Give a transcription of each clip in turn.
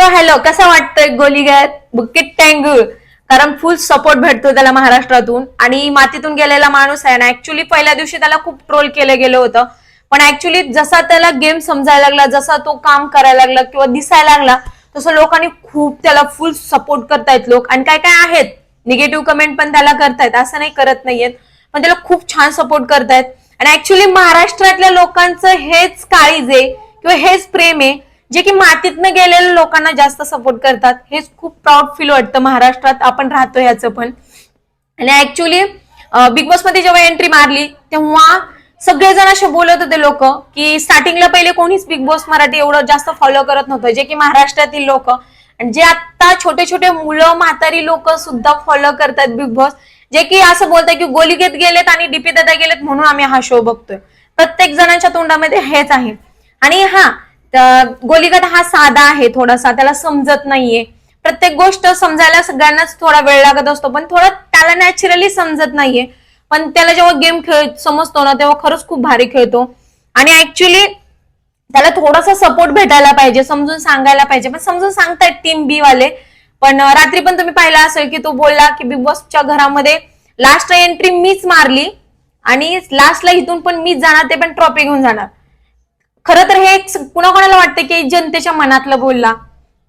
So hello कसा वाटतोय गोलीगत? बुकिट टँगू कारण फुल सपोर्ट भेटतो त्याला महाराष्ट्रातून. आणि मातीतून गेलेला माणूस आहे. ना ऍक्च्युली पहिल्या दिवशी त्याला खूप ट्रोल केलं गेलं होतं. पण ऍक्च्युली जसा त्याला गेम समजायला लागला जसा तो काम करायला लागला किंवा दिसायला लागला तसं लोकांनी खूप त्याला फुल सपोर्ट करतायत लोक. आणि काय काय आहेत? निगेटिव्ह कमेंट पण त्याला करतायत. असं नाही करत नाहीयेत. पण त्याला खूप छान सपोर्ट करतायत. आणि ऍक्च्युली महाराष्ट्रातल्या लोकांचं हेच काळीज आहे किंवा हेच प्रेम आहे. जे की मातीतनं गेलेल्या लोकांना जास्त सपोर्ट करतात. हेच खूप प्राऊड फील वाटतं महाराष्ट्रात. आपण राहतो याचं पण. आणि ऍक्च्युली बिग बॉसमध्ये जेव्हा एंट्री मारली तेव्हा सगळेजण असे बोलत होते लोक की स्टार्टिंगला पहिले कोणीच बिग बॉस मराठी एवढं जास्त फॉलो करत नव्हतं. जे की महाराष्ट्रातील लोक. आणि जे आता छोटे छोटे मुलं म्हातारी लोक सुद्धा फॉलो करतात बिग बॉस जे की असं बोलतात की गोली घेत गेलेत आणि डीपी दादा गेलेत म्हणून आम्ही हा शो बघतोय. प्रत्येक जणांच्या तोंडामध्ये हेच आहे. आणि हा तर गोलीगट हा साधा आहे थोडासा त्याला समजत नाहीये. प्रत्येक गोष्ट समजायला सगळ्यांनाच थोडा वेळ लागत असतो पण थोडं त्याला नॅचरली समजत नाहीये. पण त्याला जेव्हा गेम खेळ समजतो ना तेव्हा खरंच खूप भारी खेळतो. आणि ऍक्च्युली त्याला थोडासा सपोर्ट भेटायला पाहिजे समजून सांगायला पाहिजे. पण समजून सांगतायत टीम बी वाले. पण रात्री पण तुम्ही पाहिला असेल की तो बोलला की बिग बॉसच्या घरामध्ये लास्ट एंट्री मीच मारली आणि लास्टला इथून पण मीच जाणार ते पण ट्रॉफी घेऊन जाणार. खरं तर हे एक कुणाकोणाला वाटतं की जनतेच्या मनातलं बोलला?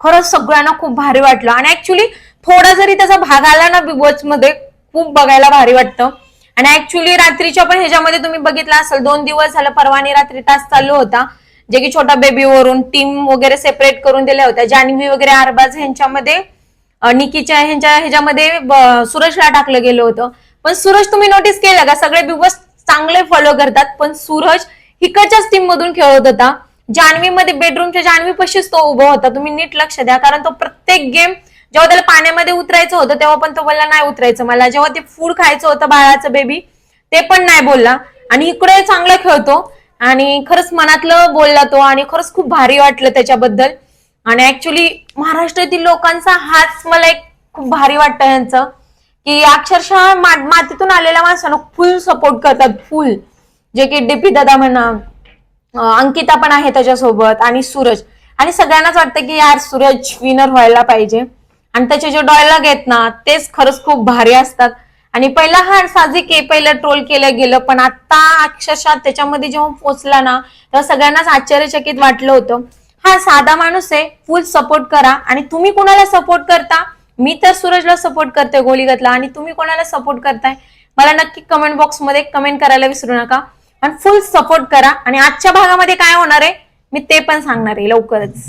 खरंच सगळ्यांना खूप भारी वाटलं. आणि ऍक्च्युली थोडा जरी त्याचा भाग आला ना बिग बॉसमध्ये खूप बघायला भारी वाटतं. आणि ऍक्च्युली रात्रीच्या पण ह्याच्यामध्ये तुम्ही बघितलं असेल दोन दिवस झालं परवानी रात्री तास चालू होता. जे की छोटा बेबीवरून टीम वगैरे सेपरेट करून दिल्या होत्या. जान्हवी वगैरे आरबाज ह्यांच्यामध्ये निकीच्या ह्यांच्या ह्याच्यामध्ये सूरजला टाकलं गेलं होतं. पण सूरज तुम्ही नोटीस केलं का? सगळे बिग बॉस चांगले फॉलो करतात पण सूरज इकडच्याच टीम मधून खेळत होता. जान्हवी मध्ये बेडरूमच्या जान्हवी पशीच तो उभा होता. तुम्ही नीट लक्ष द्या. कारण तो प्रत्येक गेम जेव्हा त्याला पाण्यामध्ये उतरायचं होतं तेव्हा पण तो बोलला नाही उतरायचं मला. जेव्हा ते फूड खायचं होतं बाळाचं बेबी ते पण नाही बोलला. आणि इकडे चांगला खेळतो. आणि खरंच मनातलं बोलला तो आणि खरंच खूप भारी वाटलं त्याच्याबद्दल. आणि ऍक्च्युली महाराष्ट्रातील लोकांचा हाच मला एक खूप भारी वाटतं यांचं की अक्षरशः मातीतून आलेल्या माणसांना फुल सपोर्ट करतात. फुल जे की डीपी दादा म्हणा अंकिता पण आहे त्याच्यासोबत आणि सूरज. आणि सगळ्यांनाच वाटतं की यार सूरज विनर व्हायला पाहिजे. आणि त्याचे जे डॉयलॉग आहेत ना तेच खरंच खूप भारी असतात. आणि पहिला हा साजिक आहे पहिलं ट्रोल केलं गेलं पण आता अक्षरशः त्याच्यामध्ये जेव्हा पोचला ना तेव्हा सगळ्यांनाच आश्चर्यचकित वाटलं होतं. हा साधा माणूस आहे फुल सपोर्ट करा. आणि तुम्ही कोणाला सपोर्ट करता? मी तर सूरजला सपोर्ट करते गोलीगतला. आणि तुम्ही कोणाला सपोर्ट करताय? मला नक्की कमेंट बॉक्समध्ये कमेंट करायला विसरू नका. आणि फुल सपोर्ट करा. आणि आजच्या भागामध्ये काय होणार आहे? मी ते पण सांगणार आहे लवकरच.